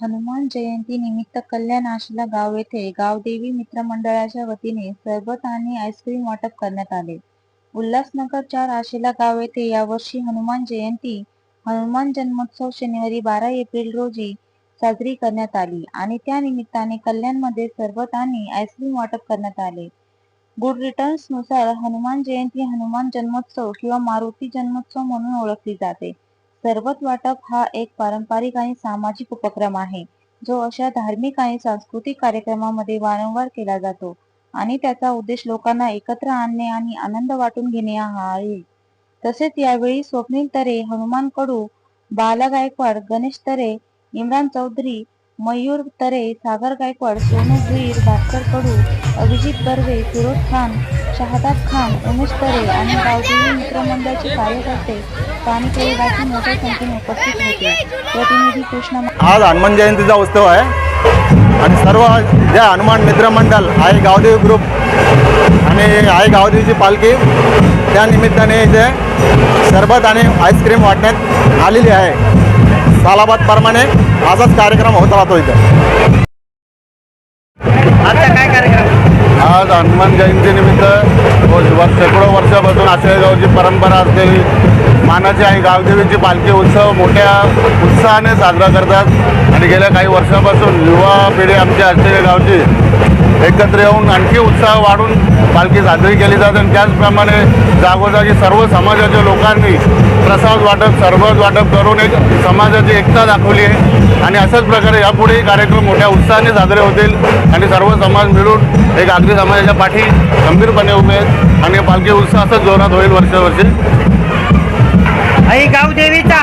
हनुमान जयंती निमित्त कल्याण आशिला गाव येथे गावदेवी मित्र मंडळाच्या वतीने सरबत आणि आईस्क्रीम वाटप करण्यात आले. उल्हासनगर चार आशिला गाव येथे यावर्षी हनुमान जयंती हनुमान जन्मोत्सव शनिवारी बारा एप्रिल रोजी साजरी करण्यात आली आणि त्या निमित्ताने कल्याणमध्ये सरबत आणि आईस्क्रीम वाटप करण्यात आले. गुड रिटर्न्सनुसार हनुमान जयंती हनुमान जन्मोत्सव किंवा मारुती जन्मोत्सव म्हणून ओळखली जाते. सरबत वाटप हा एक पारंपरिक आणि सामाजिक उपक्रम आहे जो अशा धार्मिक आणि सांस्कृतिक कार्यक्रमामध्ये वारंवार केला जातो आणि त्याचा उद्देश लोकांना एकत्र आणणे आणि आनंद वाटून घेणे हा आहे. तसेच यावेळी स्वप्नील तरे, हनुमान कडू, बाला गायकवाड, गणेश तरे, इम्रान चौधरी, मयूर तरे, सागर गायकवाड, सोनू भुईर, भास्कर कडू, अभिजित बर्वे, फिरोज खान, शहादाब खान, उमेश तरे आणि गावदेवी मित्रमंडळाचे कार्यकर्ते स्थानिक मोठ्या संख्येने उपस्थित होते. प्रतिनिधी कृष्णा आज हनुमान जयंतीचा उत्सव आहे आणि सर्व जे हनुमान मित्रमंडळ आहे गावदेवी ग्रुप आणि आहे गावदेवीची पालखी त्या निमित्ताने सरबत आणि आईस्क्रीम वाटण्यात आलेली आहे सालाबादप्रमाणे असाच कार्यक्रम होत राहतो इथं. आजचा काय कार्यक्रम? आज हनुमान जयंतीनिमित्त वर्ष शेकडो वर्षापासून आशेगावची परंपरा असलेली मानाचे आणि गावदेवीची पालखी उत्सव मोठ्या उत्साहाने साजरा करतात. आणि गेल्या काही वर्षापासून युवा पिढी आमच्या असलेल्या गावची एकत्र येऊन आणखी उत्साह वाढून पालखी साजरी केली जाते. आणि त्याचप्रमाणे जागोजागी सर्व समाजाच्या लोकांनी प्रसाद वाटप सरबत वाटप करून एक समाजाची एकता दाखवली आहे. आणि अशाच प्रकारे यापुढेही कार्यक्रम मोठ्या उत्साहाने साजरे होतील. आणि सर्व समाज मिळून एक आगरी समाजाच्या पाठी गंभीरपणे उभे आहेत. आणि पालखी उत्साह असंच जोरात होईल वर्षावर्षी. आई गावदेवीचा